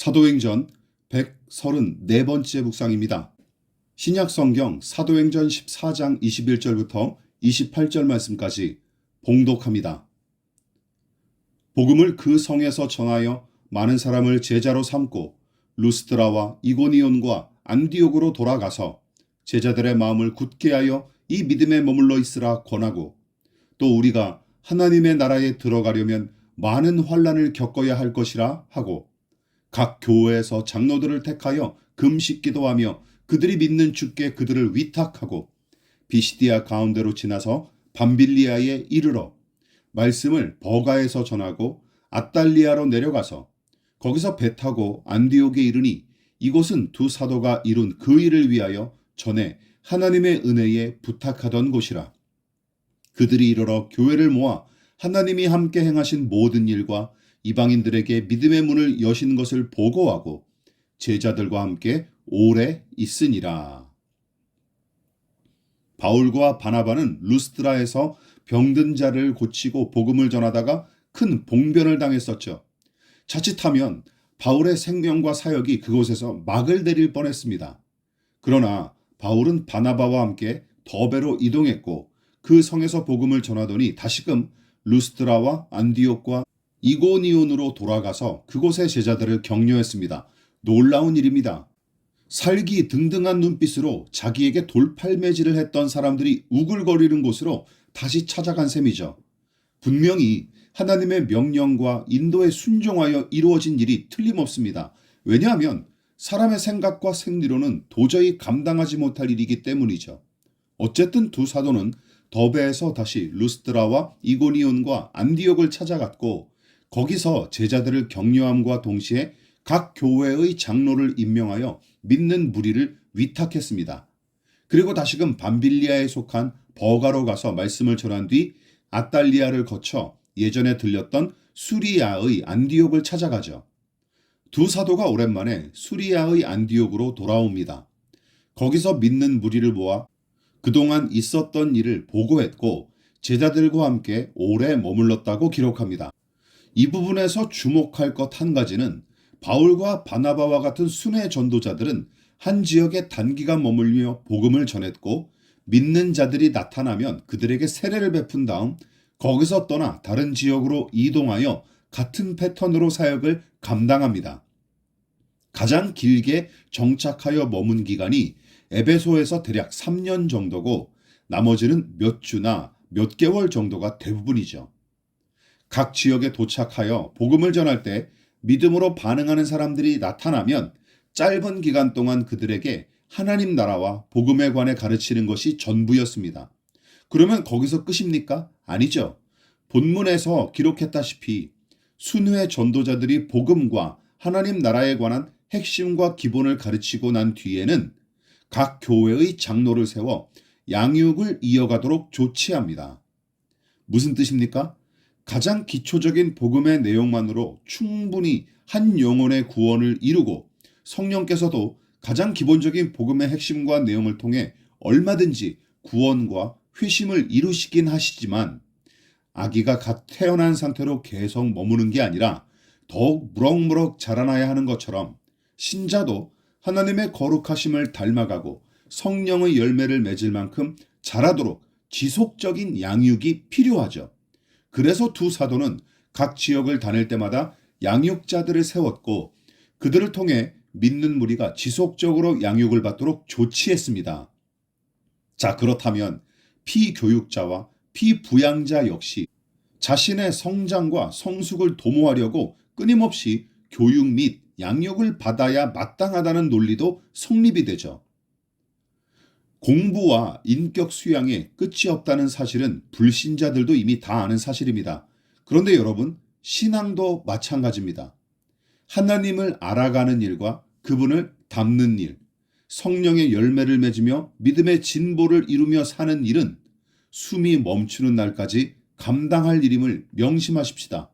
사도행전 134번째 묵상입니다. 신약 성경 사도행전 14장 21절부터 28절 말씀까지 봉독합니다. 복음을 그 성에서 전하여 많은 사람을 제자로 삼고 루스드라와 이고니온과 안디옥으로 돌아가서 제자들의 마음을 굳게 하여 이 믿음에 머물러 있으라 권하고 또 우리가 하나님의 나라에 들어가려면 많은 환란을 겪어야 할 것이라 하고 각 교회에서 장로들을 택하여 금식 기도하며 그들이 믿는 주께 그들을 위탁하고 비시디아 가운데로 지나서 밤빌리아에 이르러 말씀을 버가에서 전하고 아달리아로 내려가서 거기서 배 타고 안디옥에 이르니 이곳은 두 사도가 이룬 그 일을 위하여 전에 하나님의 은혜에 부탁하던 곳이라. 그들이 이르러 교회를 모아 하나님이 함께 행하신 모든 일과 이방인들에게 믿음의 문을 여신 것을 보고하고 제자들과 함께 오래 있으니라. 바울과 바나바는 루스드라에서 병든 자를 고치고 복음을 전하다가 큰 봉변을 당했었죠. 자칫하면 바울의 생명과 사역이 그곳에서 막을 내릴 뻔했습니다. 그러나 바울은 바나바와 함께 더베로 이동했고 그 성에서 복음을 전하더니 다시금 루스드라와 안디옥과 이고니온으로 돌아가서 그곳의 제자들을 격려했습니다. 놀라운 일입니다. 살기 등등한 눈빛으로 자기에게 돌팔매질을 했던 사람들이 우글거리는 곳으로 다시 찾아간 셈이죠. 분명히 하나님의 명령과 인도에 순종하여 이루어진 일이 틀림없습니다. 왜냐하면 사람의 생각과 생리로는 도저히 감당하지 못할 일이기 때문이죠. 어쨌든 두 사도는 더베에서 다시 루스드라와 이고니온과 안디옥을 찾아갔고 거기서 제자들을 격려함과 동시에 각 교회의 장로를 임명하여 믿는 무리를 위탁했습니다. 그리고 다시금 밤빌리아에 속한 버가로 가서 말씀을 전한 뒤 아달리아를 거쳐 예전에 들렸던 수리아의 안디옥을 찾아가죠. 두 사도가 오랜만에 수리아의 안디옥으로 돌아옵니다. 거기서 믿는 무리를 모아 그동안 있었던 일을 보고했고 제자들과 함께 오래 머물렀다고 기록합니다. 이 부분에서 주목할 것 한 가지는 바울과 바나바와 같은 순회 전도자들은 한 지역에 단기간 머물며 복음을 전했고 믿는 자들이 나타나면 그들에게 세례를 베푼 다음 거기서 떠나 다른 지역으로 이동하여 같은 패턴으로 사역을 감당합니다. 가장 길게 정착하여 머문 기간이 에베소에서 대략 3년 정도고 나머지는 몇 주나 몇 개월 정도가 대부분이죠. 각 지역에 도착하여 복음을 전할 때 믿음으로 반응하는 사람들이 나타나면 짧은 기간 동안 그들에게 하나님 나라와 복음에 관해 가르치는 것이 전부였습니다. 그러면 거기서 끝입니까? 아니죠. 본문에서 기록했다시피 순회 전도자들이 복음과 하나님 나라에 관한 핵심과 기본을 가르치고 난 뒤에는 각 교회의 장로를 세워 양육을 이어가도록 조치합니다. 무슨 뜻입니까? 가장 기초적인 복음의 내용만으로 충분히 한 영혼의 구원을 이루고 성령께서도 가장 기본적인 복음의 핵심과 내용을 통해 얼마든지 구원과 회심을 이루시긴 하시지만 아기가 갓 태어난 상태로 계속 머무는 게 아니라 더욱 무럭무럭 자라나야 하는 것처럼 신자도 하나님의 거룩하심을 닮아가고 성령의 열매를 맺을 만큼 자라도록 지속적인 양육이 필요하죠. 그래서 두 사도는 각 지역을 다닐 때마다 양육자들을 세웠고 그들을 통해 믿는 무리가 지속적으로 양육을 받도록 조치했습니다. 자, 그렇다면 피교육자와 피부양자 역시 자신의 성장과 성숙을 도모하려고 끊임없이 교육 및 양육을 받아야 마땅하다는 논리도 성립이 되죠. 공부와 인격 수양에 끝이 없다는 사실은 불신자들도 이미 다 아는 사실입니다. 그런데 여러분, 신앙도 마찬가지입니다. 하나님을 알아가는 일과 그분을 닮는 일, 성령의 열매를 맺으며 믿음의 진보를 이루며 사는 일은 숨이 멈추는 날까지 감당할 일임을 명심하십시다.